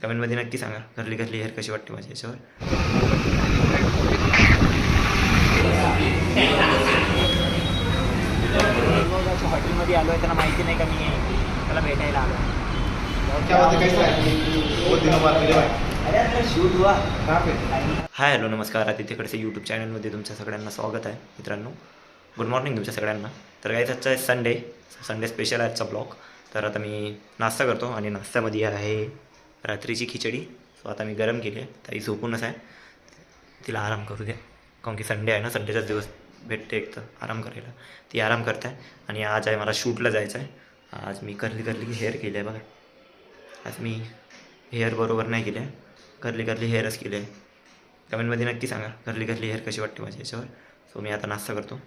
कमेंटमध्ये नक्की सांगा. घरली घरली हेअर कशी वाटते माझ्या याच्यावर? हॉटेलमध्ये आलो आहे त्यांना माहिती नाही का मी त्याला भेटायला आलो हाय हॅलो नमस्कार. आदित्यकडचे यूट्यूब चॅनलमध्ये तुमच्या सगळ्यांना स्वागत आहे मित्रांनो. गुड मॉर्निंग तुमच्या सगळ्यांना. तर काही आजचा आहे संडे संडे स्पेशल आहे आजचा ब्लॉग तर आता मी नाश्ता करतो आणि नाश्त्यामध्ये आहे रात्रीची खिचडी सो आता मी गरम केली आहे ताई झोपूनच आहे. तिला आराम करू द्या कारण की संडे आहे ना संडेचाच दिवस भेटते एक तर आराम करायला. ती आराम करत आहे आणि आज आहे मला शूटला जायचं आहे आज मी करली करली हेअर केली आहे बघा. आज मी हेअर बरोबर नाही केले आहे करली करली हेअरच केले आहे कमेंटमध्ये नक्की सांगा करली करली हेअर कशी वाटते माझ्या याच्यावर. सो मी आता नाश्ता करतो.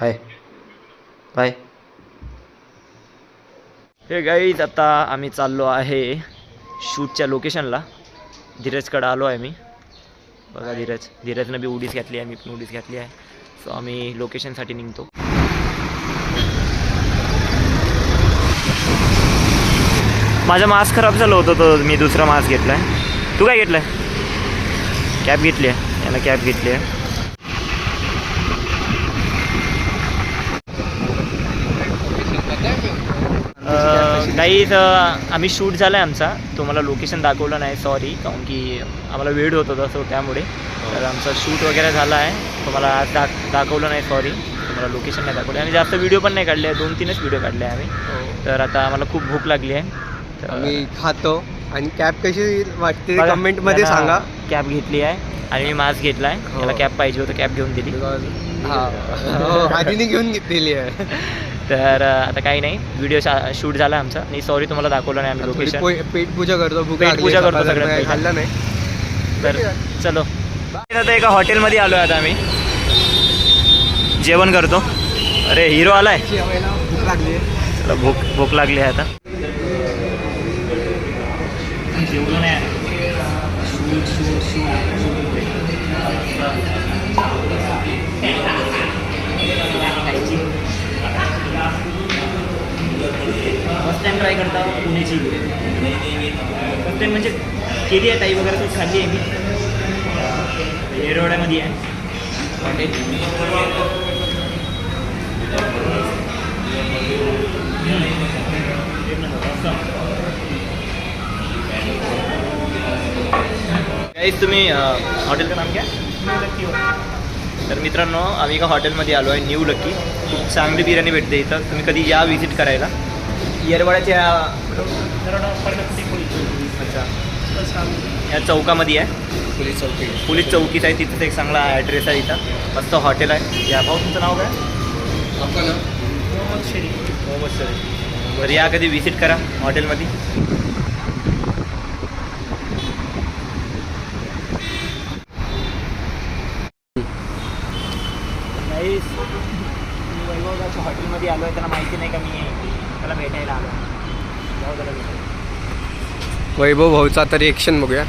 बाय. बाय. हे गाईज आता आम्ही चाललो आहे शूटच्या लोकेशनला धीरजकडं आलो आहे मी. बघा धीरज. धीरजनं बी उडीच घातली आहे मी पण उडीच घातली आहे. सो आम्ही लोकेशनसाठी निघतो. माझा मास्क खराब झालं होतं तर मी दुसरा मास्क घेतला आहे तू काय घेतलं आहे कॅब घेतली आहे. याला कॅब घेतली आहे. काहीच आम्ही शूट झाला आहे आमचा. तुम्हाला लोकेशन दाखवलं नाही सॉरी कारण की आम्हाला वेळ होत होता सो त्यामुळे. तर आमचा शूट वगैरे झाला आहे. तुम्हाला आज दाख दाखवलं नाही सॉरी तुम्हाला लोकेशन नाही दाखवलं. आणि जास्त व्हिडिओ पण नाही काढले दोन तीनच व्हिडिओ काढले आहे आम्ही तर आता आम्हाला खूप भूक लागली आहे. तर आम्ही खातो. आणि कॅब कशी वाटते बघा, कमेंटमध्ये यानं सांगा. कॅब घेतली आहे आणि मी मास्क घेतला आहे. हो. त्याला कॅब पाहिजे होतं कॅब घेऊन दिली. हा. हो, आधीने घेऊन घेतलेली आहे. तर आता काही नाही. व्हिडिओ शूट झाला आमचा. आणि सॉरी तुम्हाला दाखवलं नाही आम्ही लोकेशन पेट पूजा करतो पेट पूजा करतो पहिले. खाल्लं नाही. तर चलो. आता एका हॉटेलमध्ये आलो आता आम्ही. जेवण करतो. अरे हिरो आलाय. भूक लागली आहे. चला भूक भूक लागली आहे आता. जेवलो नाही. पण ट्राय करता पुण्याची. फर्स्ट टाइम म्हणजे केली आहे ताई वगैरे खूप खाल्ली आहे मी. येरवड्यामध्ये आहे. हॉटेल तुम्ही हॉटेलचं नाम काय? तर मित्रांनो आम्ही एका हॉटेलमध्ये आलो आहे न्यू लकी खूप चांगली बिर्याणी भेटते इथं. तुम्ही कधी या व्हिजिट करायला. येरवाड्याच्या अच्छा. या चौकामध्ये आहे? पोलीस चौकी. पोलीस चौकीत आहे तिथंच एक चांगला ॲड्रेस आहे इथं. मस्त हॉटेल आहे. या भाऊ तुमचं नाव काय? आपण मोहम्मद शरीफ। बरं या कधी विजिट करा हॉटेलमध्ये नाही मी वैभवदाच्या हॉटेलमध्ये आलो आहे त्यांना माहिती नाही का मी. त्याला भेटायला आलो. जाऊ त्याला भेटायला. वैभव भाऊचा आता रिएक्शन बघूया.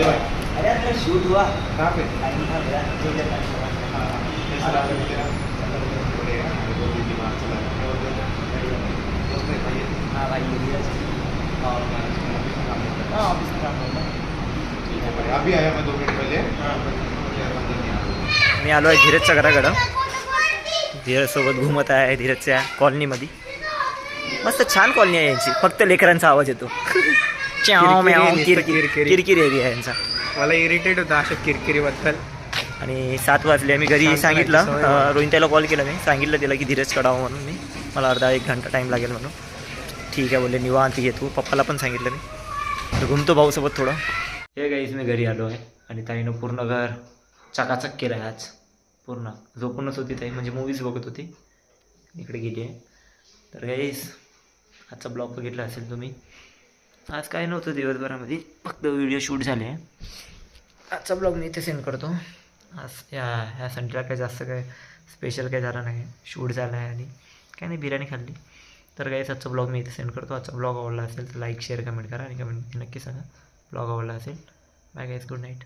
है. अरे आता शूट हुआ. कहाँ पे हाँ, कैसा रहा फिर तेरा बढ़िया, दो दिन दिमाग चला गया। और दोस्त है भाई हाँ भाई ये भी है। और मैं ऑफिस में काम करता हाँ ऑफिस में काम करता हूँ। ठीक है. बढ़िया। अभी आया मैं दो मिनट पहले. चार पाँच दिन यहाँ मी आलो आहे धीरजच्या घराकडं. धीरजसोबत घुमत आहे धीरजच्या कॉलनीमध्ये. मस्त छान कॉलनी आहे यांची. फक्त लेकरांचा आवाज येतो. किरकिरी एरिया आहे यांचा. मला इरिटेट होता अशा किरकिरीबद्दल. आणि सात वाजले. मी घरी सांगितलं रोहिंताला कॉल केला मी. सांगितलं तिला की धीरज कडावं म्हणून मी. मला अर्धा एक घंटा टाईम लागेल म्हणून. ठीक आहे बोलले निवांत घे तू. पप्पाला पण सांगितलं मी. तर घुमतो भाऊसोबत थोडं. हे गाईज मी घरी आलो आहे आणि ताईनं पूर्ण घर चकाचक केलं आहे आज. पूर्ण. झोपूनच होती ताई म्हणजे मूवीज बघत होती. इकडे गेली आहे तर गाईज आजचा ब्लॉग बघितला असेल तुम्ही. आज काय नव्हतं दिवसभरामध्ये. फक्त व्हिडिओ शूट झाले. आजचा ब्लॉग मी इथे सेंड करतो. आज या ह्या संडेला काही जास्त काय स्पेशल काही झालं नाही. शूट झालं आहे आणि काही नाही बिर्याणी खाल्ली. तर काहीच आजचा ब्लॉग मी इथे सेंड करतो. आजचा ब्लॉग आवडला असेल तर लाईक शेअर कमेंट करा आणि कमेंट नक्की सांगा. ब्लॉग आवडला असेल. Bye guys good night